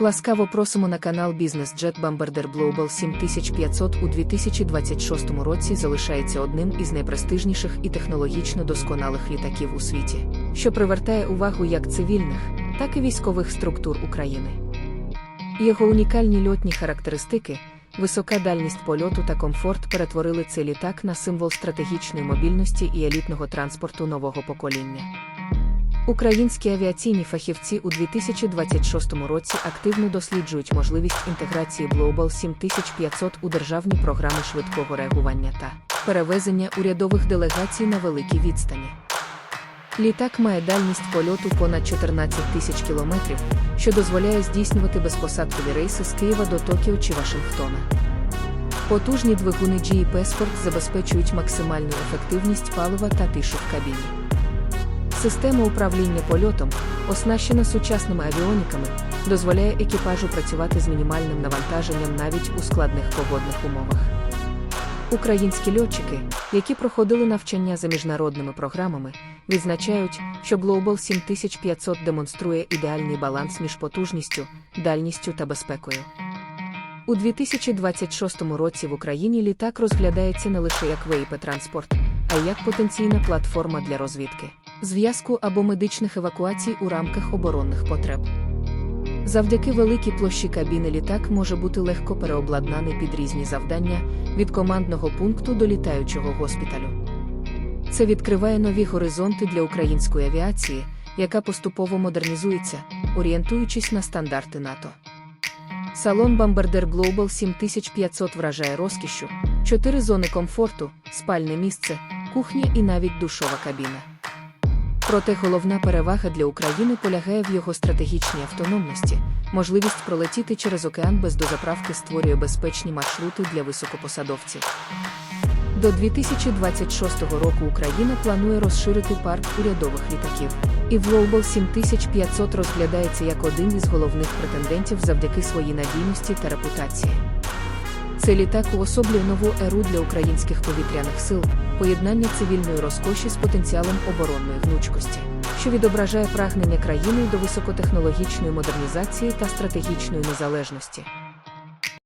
Ласкаво просимо на канал Бізнес Jet Bombardier Global 7500 у 2026 році залишається одним із найпрестижніших і технологічно досконалих літаків у світі, що привертає увагу як цивільних, так і військових структур України. Його унікальні льотні характеристики, висока дальність польоту та комфорт перетворили цей літак на символ стратегічної мобільності і елітного транспорту нового покоління. Українські авіаційні фахівці у 2026 році активно досліджують можливість інтеграції Global 7500 у державні програми швидкого реагування та перевезення урядових делегацій на великій відстані. Літак має дальність польоту понад 14 тисяч кілометрів, що дозволяє здійснювати безпосадкові рейси з Києва до Токіо чи Вашингтона. Потужні двигуни GE Passport забезпечують максимальну ефективність палива та тишу в кабіні. Система управління польотом, оснащена сучасними авіоніками, дозволяє екіпажу працювати з мінімальним навантаженням навіть у складних погодних умовах. Українські льотчики, які проходили навчання за міжнародними програмами, відзначають, що Global 7500 демонструє ідеальний баланс між потужністю, дальністю та безпекою. У 2026 році в Україні літак розглядається не лише як ВІП-транспорт, а й як потенційна платформа для розвідки, зв'язку або медичних евакуацій у рамках оборонних потреб. Завдяки великій площі кабіни літак може бути легко переобладнаний під різні завдання від командного пункту до літаючого госпіталю. Це відкриває нові горизонти для української авіації, яка поступово модернізується, орієнтуючись на стандарти НАТО. Салон Bombardier Global 7500 вражає розкішшю, чотири зони комфорту, спальне місце, кухня і навіть душова кабіна. Проте головна перевага для України полягає в його стратегічній автономності. Можливість пролетіти через океан без дозаправки створює безпечні маршрути для високопосадовців. До 2026 року Україна планує розширити парк урядових літаків. І Global 7500 розглядається як один із головних претендентів завдяки своїй надійності та репутації. Цей літак уособлює нову еру для українських повітряних сил, поєднання цивільної розкоші з потенціалом оборонної гнучкості, що відображає прагнення країни до високотехнологічної модернізації та стратегічної незалежності.